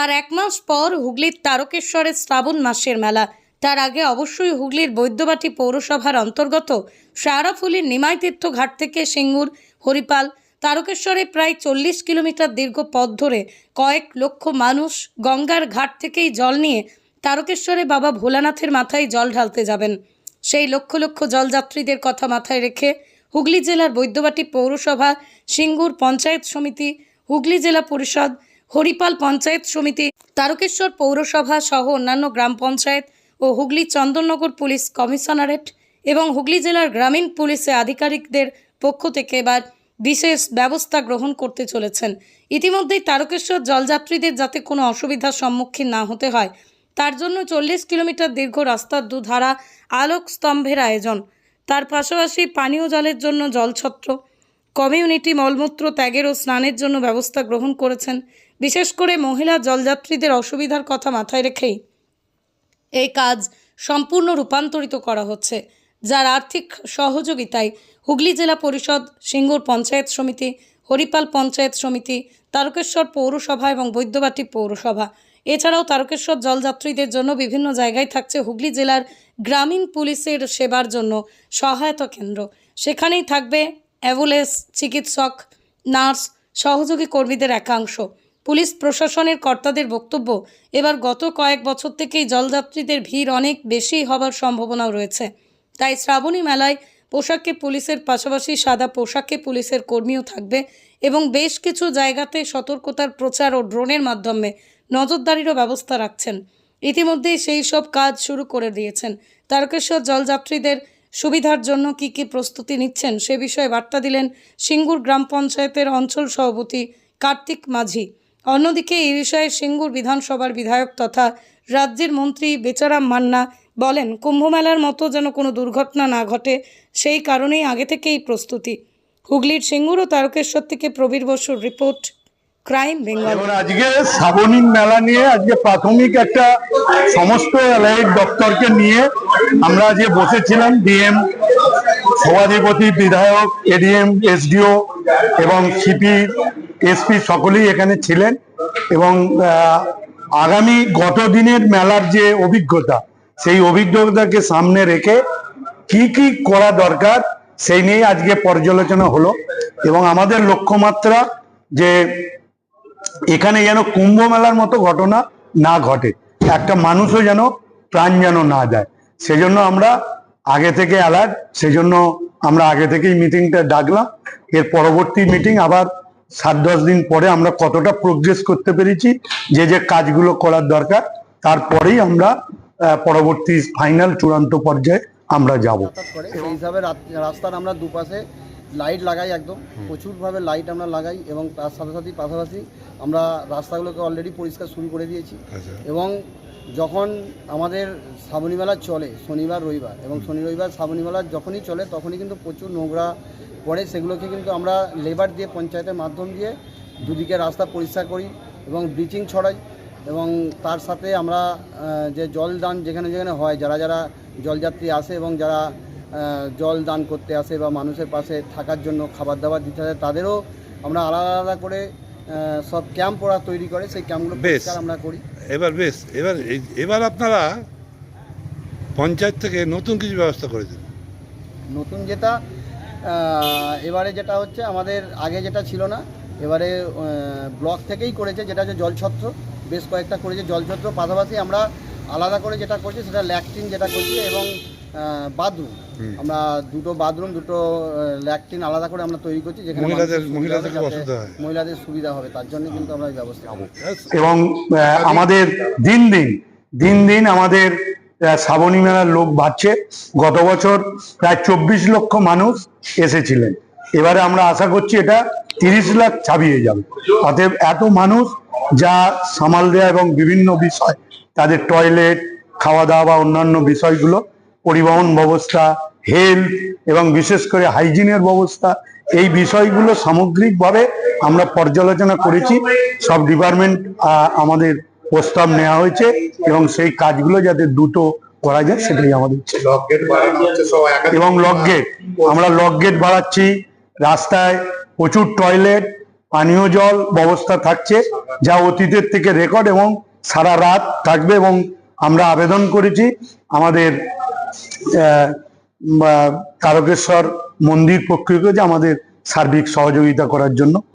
আর এক মাস পর হুগলির তারকেশ্বরের শ্রাবণ মাসের মেলা। তার আগে অবশ্যই হুগলির বৈদ্যবাটি পৌরসভার অন্তর্গত শারাফুলির নিমাইতীর্থ ঘাট থেকে সিঙ্গুর, হরিপাল, তারকেশ্বরে প্রায় চল্লিশ কিলোমিটার দীর্ঘ পথ ধরে কয়েক লক্ষ মানুষ গঙ্গার ঘাট থেকেই জল নিয়ে তারকেশ্বরে বাবা ভোলানাথের মাথায় জল ঢালতে যাবেন। সেই লক্ষ লক্ষ জলযাত্রীদের কথা মাথায় রেখে হুগলি জেলার বৈদ্যবাটি পৌরসভা, সিঙ্গুর পঞ্চায়েত সমিতি, হুগলি জেলা পরিষদ হরিপাল পঞ্চায়েত সমিতি, তারকেশ্বর পৌরসভা সহ অন্যান্য গ্রাম পঞ্চায়েত ও হুগলি চন্দননগর পুলিশ কমিশনারেট এবং হুগলি জেলার গ্রামীণ পুলিশে আধিকারিকদের পক্ষ থেকে এবার বিশেষ ব্যবস্থা গ্রহণ করতে চলেছেন। ইতিমধ্যেই তারকেশ্বর জলযাত্রীদের যাতে কোনো অসুবিধার সম্মুখীন না হতে হয়, তার জন্য চল্লিশ কিলোমিটার দীর্ঘ রাস্তার দুধারা আলোক স্তম্ভের আয়োজন। তার পাশাপাশি পানীয় জলের জন্য জলছত্র কমিউনিটি মলমূত্র ত্যাগের ও স্নানের জন্য ব্যবস্থা গ্রহণ করেছেন। বিশেষ করে মহিলা জলযাত্রীদের অসুবিধার কথা মাথায় রেখেই এই কাজ সম্পূর্ণ রূপান্তরিত করা হচ্ছে, যার আর্থিক সহযোগিতায় হুগলি জেলা পরিষদ, সিঙ্গুর পঞ্চায়েত সমিতি, হরিপাল পঞ্চায়েত সমিতি, তারকেশ্বর পৌরসভা এবং বৈদ্যবাটি পৌরসভা। এছাড়াও তারকেশ্বর জলযাত্রীদের জন্য বিভিন্ন জায়গায় থাকছে হুগলি জেলার গ্রামীণ পুলিশের সেবার জন্য সহায়তা কেন্দ্র। সেখানেই থাকবে অ্যাম্বুলেন্স চিকিৎসক, নার্স, সহযোগী কর্মীদের একাংশ। পুলিশ প্রশাসনের কর্তাদের বক্তব্য, এবার গত কয়েক বছর থেকেই জলযাত্রীদের ভিড় অনেক বেশি হবার সম্ভাবনাও রয়েছে। তাই শ্রাবণী মেলায় পোশাকে পুলিশের পাশাপাশি সাদা পোশাকে পুলিশের কর্মীও থাকবে এবং বেশ কিছু জায়গাতে সতর্কতার প্রচার ও ড্রোনের মাধ্যমে নজরদারিরও ব্যবস্থা রাখছেন। ইতিমধ্যেই সেই সব কাজ শুরু করে দিয়েছেন। তারকেশ্বর জলযাত্রীদের সুবিধার জন্য কি কি প্রস্তুতি নিচ্ছেন সে বিষয়ে বার্তা দিলেন সিঙ্গুর গ্রাম পঞ্চায়েতের অঞ্চল সভাপতি কার্তিক মাঝি। অন্যদিকে এই বিষয়ে সিঙ্গুর বিধানসভার বিধায়ক তথা রাজ্যের মন্ত্রী বেচারাম মান্না বলেন, কুম্ভমেলার মতো যেন কোনো দুর্ঘটনা না ঘটে, সেই কারণেই আগে থেকেই প্রস্তুতি। হুগলির সিঙ্গুর ও তারকেশ্বর থেকে প্রবীর বসুর রিপোর্ট। ক্রাইম বেঙ্গল আজকে শ্রাবণীর মেলা নিয়ে, আজকে প্রাথমিক একটা সমস্ত এলাইট দপ্তরকে নিয়ে আমরা আজকে বসেছিলাম, ডিএম, সভাধিপতি, বিধায়ক, এডিএম, এসডিও এবং সিপি, এসপি সকলেই এখানে ছিলেন এবং আগামী গত দিনের মেলার যে অভিজ্ঞতা, সেই অভিজ্ঞতাকে সামনে রেখে কি কি করা দরকার, সেই নিয়ে আজকে পর্যালোচনা হলো এবং আমাদের লক্ষ্যমাত্রা যে এখানে যেন কুম্ভ মেলার মতো ঘটনা না ঘটে। একটা মানুষও যেন প্রাণ যেন না যায়। সেজন্য আমরা আগে থেকে অ্যালার্ট সেজন্য আমরা আগে থেকেই মিটিংটা ডাকলাম। এর পরবর্তী মিটিং আবার সাত দশ দিন পরে আমরা কতটা প্রোগ্রেস করতে পেরেছি, যে যে কাজগুলো করার দরকার, তারপরেই আমরা পরবর্তী ফাইনাল চূড়ান্ত পর্যায়ে আমরা যাব। সেই হিসাবে রাস্তার আমরা দুপাশে লাইট লাগাই একদম। প্রচুরভাবে লাইট আমরা লাগাই এবং তার সাথে সাথে পাশাপাশি আমরা রাস্তাগুলোকে অলরেডি পরিষ্কার শুরু করে দিয়েছি। এবং যখন আমাদের শ্রাবণী মেলা চলে শনিবার রবিবার এবং শনি রবিবার শ্রাবণী মেলা যখনই চলে তখনই কিন্তু প্রচুর নোংরা পড়ে। সেগুলোকে কিন্তু আমরা লেবার দিয়ে পঞ্চায়েতের মাধ্যম দিয়ে দুদিকে রাস্তা পরিষ্কার করি এবং ব্লিচিং ছড়াই এবং তার সাথে আমরা যে জল দান যেখানে যেখানে হয় যারা যারা জলযাত্রী আসে এবং যারা জল দান করতে আসে বা মানুষের পাশে থাকার জন্য খাবার দাবার দিতে আসে তাদেরও আমরা আলাদা আলাদা করে সব ক্যাম্প ওরা তৈরি করে সেই ক্যাম্পগুলো বেশ। আমরা করি। এবার বেশ এবার এবার আপনারা পঞ্চায়েত থেকে নতুন কিছু ব্যবস্থা করেছেন নতুন যেটা এবারে যেটা হচ্ছে আমাদের আগে যেটা ছিল না এবারে ব্লক থেকেই করেছে যেটা হচ্ছে জলছত্র। বেশ কয়েকটা করেছে জলছত্র পাশাপাশি আমরা আলাদা করে যেটা করছি সেটা ল্যাকটিন যেটা করছি এবং বাথরুম। আমরা দুটো বাথরুম দুটো ল্যাকটিন আলাদা করে আমরা তৈরি করছি যেখানে মহিলাদের- সুবিধা মহিলাদের সুবিধা হবে তার জন্য কিন্তু আমরা এই ব্যবস্থা করব এবং আমাদের দিন দিন দিন দিন আমাদের শ্রাবণী মেলার লোক বাড়ছে। গত বছর প্রায় চব্বিশ লক্ষ মানুষ এসেছিলেন। এবারে আমরা আশা করছি এটা তিরিশ লাখ ছাপিয়ে যাবে। অতএব এত মানুষ যা সামাল দেয়া এবং বিভিন্ন বিষয় তাদের টয়লেট খাওয়া দাওয়া বা অন্যান্য বিষয়গুলো পরিবহন ব্যবস্থা হেলথ এবং বিশেষ করে হাইজিনের ব্যবস্থা এই বিষয়গুলো সামগ্রিকভাবে আমরা পর্যালোচনা করেছি। সব ডিপার্টমেন্ট আমাদের প্রস্তাব নেওয়া হয়েছে এবং সেই কাজগুলো যাতে দ্রুত করা যায় সেটাই আমাদের এবং লক গেট আমরা লক গেট বাড়াচ্ছি। রাস্তায় প্রচুর টয়লেট পানীয় জল ব্যবস্থা থাকছে যা অতীতের থেকে রেকর্ড এবং সারা রাত থাকবে এবং আমরা আবেদন করেছি। আমাদের তারকেশ্বর মন্দির পক্ষকে যে আমাদের সার্বিক সহযোগিতা করার জন্য।